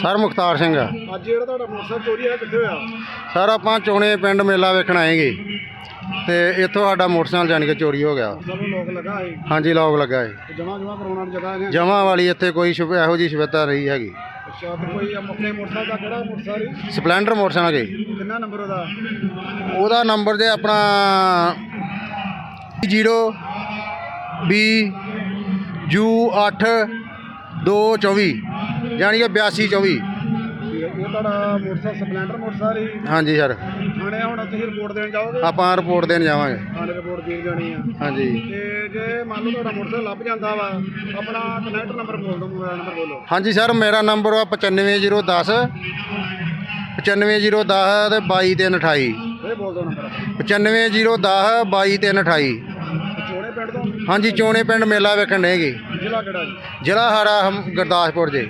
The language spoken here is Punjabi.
ਸਰ ਮੁਖਤਾਰ ਸਿੰਘ। ਆ ਅੱਜ ਜਿਹੜਾ ਤੁਹਾਡਾ ਮੋਟਰਸਾਈਕਲ ਚੋਰੀ ਹੋਇਆ ਕਿੱਥੇ ਹੋਇਆ? ਸਰ ਆਪਾਂ ਚੋਣੇ ਪਿੰਡ ਮੇਲਾ ਵੇਖਣ ਆਏਗੇ ਤੇ ਇੱਥੋਂ ਸਾਡਾ ਮੋਟਰਸਾਈਕਲ ਜਾਣ ਕੇ ਚੋਰੀ ਹੋ ਗਿਆ। ਸਾਨੂੰ ਲੋਕ ਲਗਾ ਹੈ ਹਾਂਜੀ ਲੋਕ ਲੱਗਾ ਹੈ ਜਮਾ ਜਮਾ ਕਰਾਉਣ ਵਾਲੀ ਜਗ੍ਹਾ ਹੈ ਜਮਾ ਵਾਲੀ ਇੱਥੇ ਕੋਈ ਸ਼ੁਭ ਇਹੋ ਜੀ ਸ਼ਿਵਤਾ ਰਹੀ ਹੈਗੀ। ਅੱਛਾ ਤੇ ਕੋਈ ਆਪਣੇ ਮੋਟਰਸਾਈਕਲ ਦਾ ਕਿਹੜਾ ਮੋਟਰਸਾਈਕਲ ਸਪਲੈਂਡਰ ਮੋਟਰਸਾਈਕਲ ਕਿੰਨਾ ਨੰਬਰ ਉਹਦਾ? ਉਹਦਾ ਨੰਬਰ ਜੇ ਆਪਣਾ 0 B U 8 224 ਯਾਨੀ ਕਿ 8224 ਠੀਕ ਹੈ ਇਹ ਤੁਹਾਡਾ ਮੋਟਰਸਾਈਕਲ ਸਪਲੈਂਡਰ ਮੋਟਰਸਾਈਕਲ ਹੀ ਹਾਂਜੀ ਸਰ। ਥਾਣੇ ਹੁਣ ਤੁਸੀਂ ਰਿਪੋਰਟ ਦੇਣ ਜਾਓਗੇ? ਆਪਾਂ ਰਿਪੋਰਟ ਦੇਣ ਜਾਵਾਂਗੇ। ਥਾਣੇ ਰਿਪੋਰਟ ਦੇਣ ਜਾਣੀ ਆ। ਹਾਂਜੀ। ਤੇ ਜੇ ਮੰਨ ਲਓ ਤੁਹਾਡਾ ਮੋਟਰਸਾਈਕਲ ਲੱਭ ਜਾਂਦਾ ਵਾ ਆਪਣਾ ਕਨੈਕਟਰ ਨੰਬਰ ਬੋਲ ਦਿਓ ਮੋਬਾਈਲ ਨੰਬਰ ਬੋਲੋ। ਹਾਂਜੀ ਸਰ ਮੇਰਾ ਨੰਬਰ ਆ 95010 95010 ਤੇ 22328 ਇਹ ਬੋਲ ਦਿਓ ਨੰਬਰ 95010 22328 ਚੋੜੇ ਪਿੰਡ ਤੋਂ? ਹਾਂਜੀ ਚੋਣੇ ਪਿੰਡ ਮੇਲਾ ਵੇਖਣ ਡੇਗੇ ਜ਼ਿਲ੍ਹਾ ਕਿਹੜਾ ਜੀ? ਜ਼ਿਲ੍ਹਾ ਸਾਡਾ ਹਮ- ਗੁਰਦਾਸਪੁਰ ਜੇ।